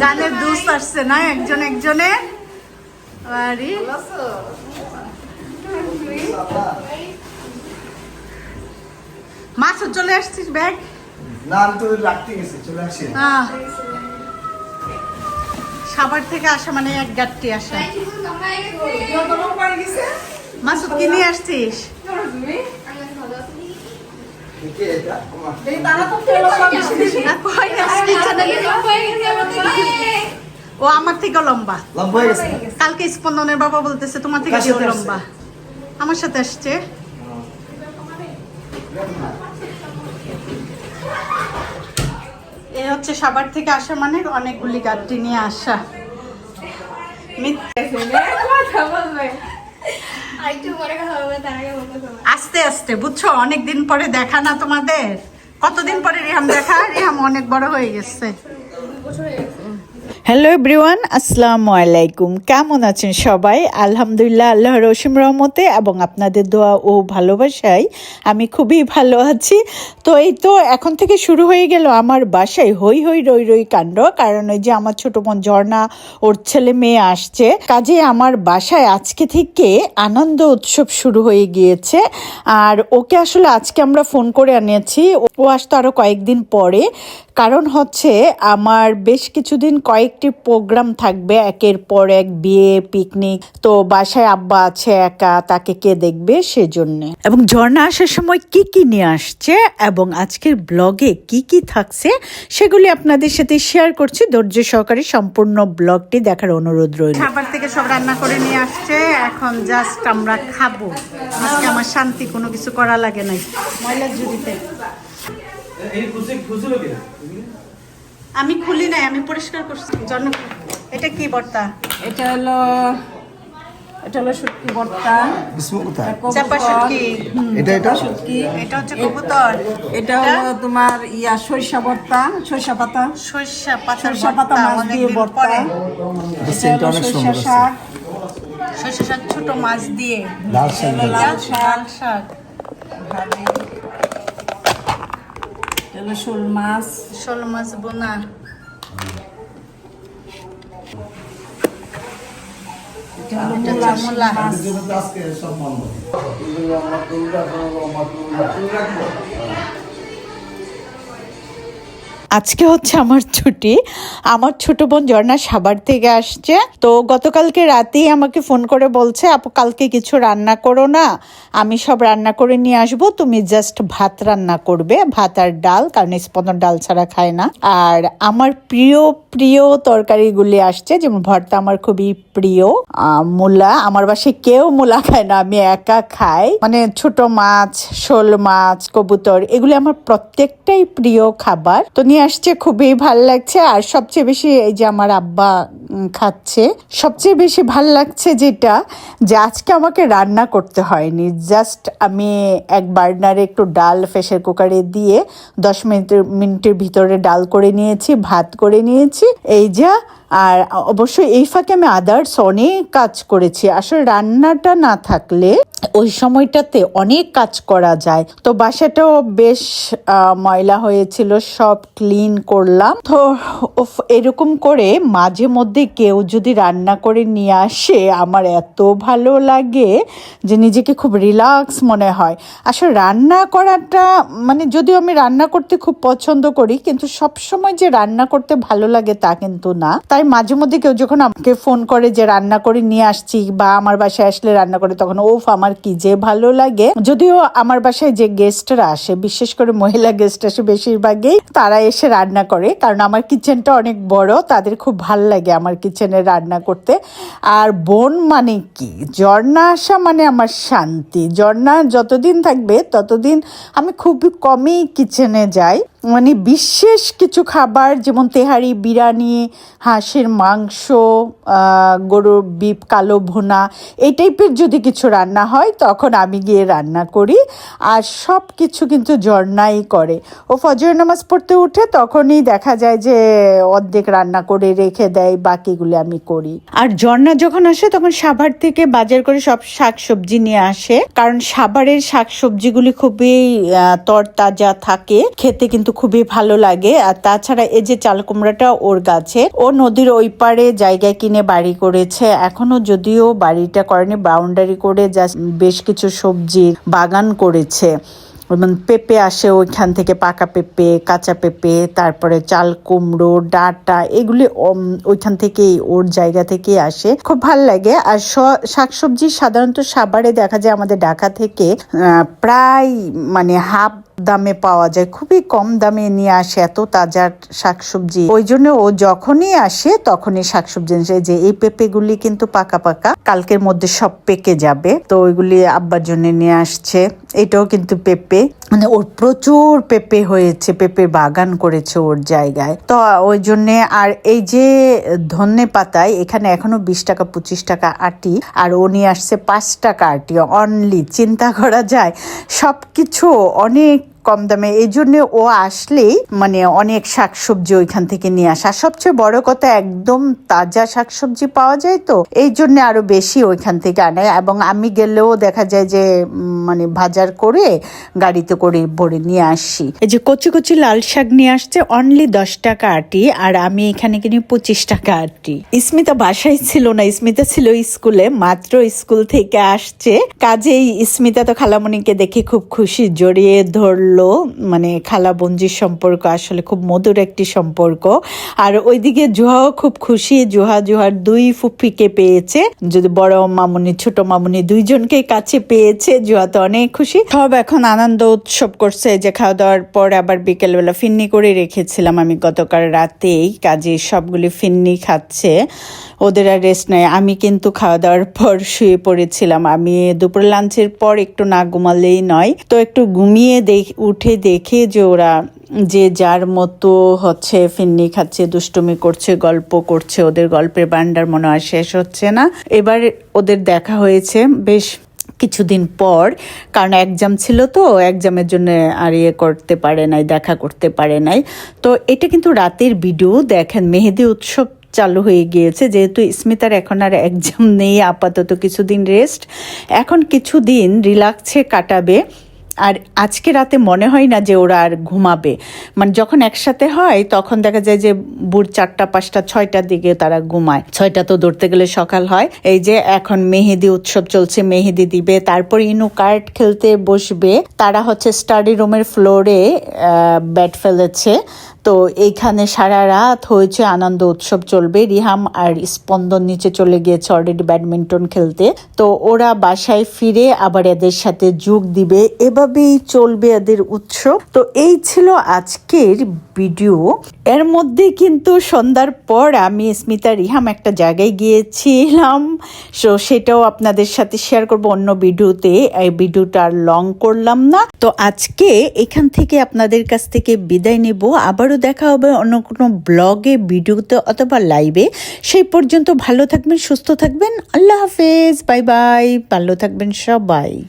জানের দুস আসছে না? একজন চলে আসছিস ব্যাগ? না আমি তো রাখতে গেছি চলে আসছি হ্যাঁ থেকে আসা মানে এক গাড়টি আসা। মাসুদ কি নিয়ে আসছিস? ও আমার থেকে লম্বা। লম্বা কালকে স্পন্দনের বাবা বলতেছে তোমার থেকে লম্বা। আমার সাথে আসছে। এ হচ্ছে সাবার থেকে আসা মানে অনেকগুলি গাড়ি নিয়ে আসা। আস্তে আস্তে বুঝছ? অনেকদিন পরে দেখা না তোমাদের। কতদিন পরে রিহাম দেখা? রেহাম অনেক বড় হয়ে গেছে। হ্যালো এভরিওয়ান আসসালামু আলাইকুম কেমন আছেন সবাই? আলহামদুলিল্লাহ আল্লাহ রসিম রহমতে এবং আপনাদের দোয়া ও ভালোবাসায় আমি খুবই ভালো আছি। তো এই তো এখন থেকে শুরু হয়ে গেল আমার বাসায় হই হই রই রই কাণ্ড। কারণ ওই যে আমার ছোট বোন ঝর্ণা, ওর ছেলে মেয়ে আসছে। কাজে আমার বাসায় আজকে থেকে আনন্দ উৎসব শুরু হয়ে গিয়েছে। আর ওকে আসলে আজকে আমরা ফোন করে আনিয়েছি। ও আসতো আরও কয়েকদিন পরে। কারণ হচ্ছে, আমার বেশ কিছুদিন কয়েকটি প্রোগ্রাম থাকবে একের পর এক বিয়ে পিকনিক তো বাসায় আব্বা আছে একা তাকে কে দেখবে সেজন্য। এবং ঝর্ণা আসার সময় কি কি নিয়ে আসছে এবং আজকের ব্লগে কি কি থাকছে সেগুলি আপনাদের সাথে শেয়ার করছি। ধৈর্য সহকারে সম্পূর্ণ ব্লগটি দেখার অনুরোধ রইল। খাবার থেকে সব রান্না করে নিয়ে আসছে। এখন জাস্ট আমরা খাব। আজকে আমার শান্তি কোনো কিছু করা লাগে নাই। খুশি লোকে? আমি খুলি নাই আমি পরিষ্কার করছি। জন্য এটা কি বর্তা? এটা হলো এটা হলো শুটকি ভর্তা বিস্মু কোথায়? চাপা শুটকি। এটা এটা? শুটকি। এটা হচ্ছে কবুতর। এটা হলো তোমার ইয়া সরিষা ভর্তা সরিষা পাতা। সর্ষা পাতা মাছ দিয়ে অনেকদিন ভর্তা এটা এটা হলো সরিষা শাক সর্ষে শাক ছোট মাছ দিয়ে। লাল শাক লাল শাক। হলো শোল মাছ শোল মাছ বোনা মূলা আজকে হচ্ছে আমার ছুটি। আমার ছোট বোন ঝর্ণা সাবার থেকে আসছে। তো গতকালকে রাতেই আমাকে ফোন করে বলছে, আপু, কালকে কিছু রান্না করো না? আমি সব রান্না করে নিয়ে আসব। তুমি জাস্ট ভাত রান্না করবে। ভাত আর ডাল, কারণ স্পন্দন ডাল ছাড়া খায় না। আর আমার প্রিয় প্রিয় তরকারিগুলি আসছে। যেমন ভর্তা আমার খুবই প্রিয়। মূলা। আমার বাসায় কেউ মূলা খায় না। আমি একা খাই। মানে ছোট মাছ, শোল মাছ, কবুতর, এগুলি আমার প্রত্যেকটাই প্রিয় খাবার। তো নিয়ে আসছে, খুবই ভালো লাগছে। আর সবচেয়ে বেশি এই যে আমার আব্বা খাচ্ছে, সবচেয়ে বেশি ভালো লাগছে যেটা, যে আজকে আমাকে রান্না করতে হয়নি। জাস্ট আমি এক বার্নারে একটু ডাল প্রেশার কুকারে দিয়ে দশ মিনিট মিনিটের ভিতরে ডাল করে নিয়েছি, ভাত করে নিয়েছি। এই যা আর অবশ্যই এই ফাঁকে আমি আদার্স অনেক কাজ করেছি। আসলে রান্নাটা না থাকলে ওই সময়টাতে অনেক কাজ করা যায়। তো বাসাটাও বেশ ময়লা হয়েছিল, সব ক্লিন করলাম। তো এরকম করে মাঝে মধ্যে কেউ যদি রান্না করে নিয়ে আসে, আমার এত ভালো লাগে যে নিজেকে খুব রিল্যাক্স মনে হয়। আসলে রান্না করাটা মানে যদিও আমি রান্না করতে খুব পছন্দ করি, কিন্তু সব সময় যে রান্না করতে ভালো লাগে তা কিন্তু না। তাই মাঝে মধ্যে কেউ যখন আমাকে ফোন করে যে রান্না করে নিয়ে আসছি বা আমার বাসায় আসলে রান্না করে, তখন ওফ, আমার কি যে ভালো লাগে। যদিও আমার বাসায় যে গেস্টরা আসে, বিশেষ করে মহিলা গেস্ট আসে বেশিরভাগই, তারা এসে রান্না করে। কারণ আমার কিচেনটা অনেক বড়, তাদের খুব ভালো লাগে আমার কিচেনে রান্না করতে। আর বোন মানে কি? ঝর্ণা আসা মানে আমার শান্তি। ঝর্ণা যতদিন থাকবে, ততদিন আমি খুব কমই কিচেনে যাই। মানে বিশেষ কিছু খাবার, যেমন তেহারি, বিরিয়ানি, হাঁসের মাংস গরুর বিপ, কালো ভুনা, এই টাইপের যদি কিছু রান্না হয়, তখন আমি গিয়ে রান্না করি। আর সব কিছু কিন্তু জর্নাই করে। ও ফজর নামাজ পড়তে উঠে তখনই দেখা যায় যে অর্ধেক রান্না করে রেখে দেয়, বাকিগুলো আমি করি। আর ঝর্ণা যখন আসে, তখন সাভার থেকে বাজার করে সব শাক সবজি নিয়ে আসে। কারণ সাভারের শাক সবজিগুলি খুবই তরতাজা থাকে। খেতে কিন্তু খুবই ভালো লাগে। আর তাছাড়া এই যে চাল কুমড়াটা ওর গাছে ও নদীর ওই পারে জায়গায় কিনে বাড়ি করেছে। এখনও যদিও বাড়িটা করেনি বাউন্ডারি করে যা বেশ কিছু সবজি বাগান করেছে। যেমন পেঁপে আসে ওইখান থেকে পাকা পেঁপে, কাঁচা পেঁপে, তারপরে চাল, কুমড়ো, ডাটা, এগুলি ওইখান থেকেই, ওর জায়গা থেকেই আসে। খুব ভালো লাগে। আর শাকসবজি সাধারণত সাবারে দেখা যায় আমাদের ঢাকা থেকে প্রায় মানে হাফ দামে পাওয়া যায়। খুবই কম দামে নিয়ে আসে এত তাজা শাকসবজি। ওই জন্য ও যখনই আসে, তখনই শাকসবজি আসে। যে এই পেঁপেগুলি কিন্তু পাকা পাকা, কালকের মধ্যে সব পেকে যাবে। তো ওইগুলি আব্বার জন্য নিয়ে আসছে। এটাও কিন্তু পেঁপে। মানে ওর প্রচুর পেঁপে হয়েছে পেঁপে বাগান করেছে ওর জায়গায়। তো ওই জন্যে আর এই যে ধনে পাতায়, এখানে এখনও বিশ টাকা, পঁচিশ টাকা আটি, আর উনি আসছে পাঁচ টাকা আটি অনলি চিন্তা করা যায় সব কিছু অনেক কম দামে। এই জন্য ও আসলেই মানে অনেক শাকসবজি ওইখান থেকে নিয়ে আসে। সবচেয়ে বড় কথা, একদম তাজা শাকসবজি পাওয়া যায় তো, এই জন্য আরও বেশি ওইখান থেকে আনে। এবং আমি গেলেও দেখা যায় যে মানে বাজার করে গাড়িতে করে ভরে নিয়ে আসি। এই যে কচি কচি লাল শাক নিয়ে আসছে অনলি দশ টাকা আটি, আর আমি এখানে কিনি পঁচিশ টাকা আটি। স্মিতা বাসায় ছিল না, স্মিতা ছিল স্কুলে, মাত্র স্কুল থেকে আসছে। কাজেই স্মিতা তো খালামণিকে দেখে খুব খুশি, জড়িয়ে ধরলো মানে খালা বঞ্জির সম্পর্ক আসলে খুব মধুর একটি সম্পর্ক। আর ওইদিকে জুহাও খুব খুশি। জুহা, জুহার দুই ফুফিকে পেয়েছে। যদি বড় মামুনি, ছোট মামুনি দুইজনকে কাছে পেয়েছে, জুহা তো অনেক খুশি। সব এখন আনন্দ উৎসব করছে। যে খাওয়া দাওয়ার পর আবার বিকেলবেলা ফিন্নি করে রেখেছিলাম আমি গতকাল রাতেই। কাজে সবগুলি ফিন্নি খাচ্ছে। ওদের আর রেস্ট নেই। আমি কিন্তু খাওয়া দাওয়ার পর শুয়ে পড়েছিলাম। আমি দুপুর লাঞ্চের পর একটু না ঘুমালেই নয়। তো একটু ঘুমিয়ে দেখ উঠে দেখে যে ওরা যে যার মতো হচ্ছে ফিন্নি খাচ্ছে, দুষ্টুমি করছে, গল্প করছে, ওদের গল্পের বান্ডার মনে হয় শেষ হচ্ছে না। এবার ওদের দেখা হয়েছে বেশ কিছুদিন পর, কারণ এক্সাম ছিল তো এক্সামের জন্য আর ইয়ে করতে পারে নাই, দেখা করতে পারে নাই। তো এটা কিন্তু রাতের ভিডিও দেখেন মেহেদি উৎসব চালু হয়ে গিয়েছে, যেহেতু স্মিতার এখন আর এক্সাম নেই, আপাতত কিছুদিন রেস্ট এখন কিছুদিন রিল্যাক্সে কাটাবে। আর আজকে রাতে মনে হয় না যে ওরা আর ঘুমাবে। মানে যখন একসাথে হয়, তখন দেখা যায় যে বুড় চারটা, পাঁচটা, ছয়টার দিকে তারা ঘুমায়। ছয়টা তো ধরতে গেলে সকাল হয়। এই যে এখন মেহেদি উৎসব চলছে, মেহেদি দিবে, তারপর ইনু কার্ড খেলতে বসবে। তারা হচ্ছে স্টাডি রুমের ফ্লোরে ব্যাট ফেলেছে। তো এইখানে সারা রাত হয়েছে আনন্দ উৎসব চলবে। রিহাম আর স্পন্দন নিচে চলে গিয়েছে অলরেডি ব্যাডমিন্টন খেলতে। তো ওরা বাসায় ফিরে আবার এদের সাথে যোগ দিবে। এভাবেই চলবে এদের উৎসব। তো এই ছিল আজকের ভিডিও। এর মধ্যে কিন্তু সন্ধ্যার পর আমি, স্মিতা, রিহাম একটা জায়গায় গিয়েছিলাম। সো সেটাও আপনাদের সাথে শেয়ার করব অন্য ভিডিওতে। এই ভিডিওটা আর লং করলাম না। তো আজকে এখান থেকে আপনাদের কাছ থেকে বিদায় নেব। আবারও দেখা হবে অন্য কোনো ব্লগে, ভিডিওতে অথবা লাইভে। সেই পর্যন্ত ভালো থাকবেন, সুস্থ থাকবেন। আল্লাহ হাফেজ, বাই বাই। ভালো থাকবেন সবাই।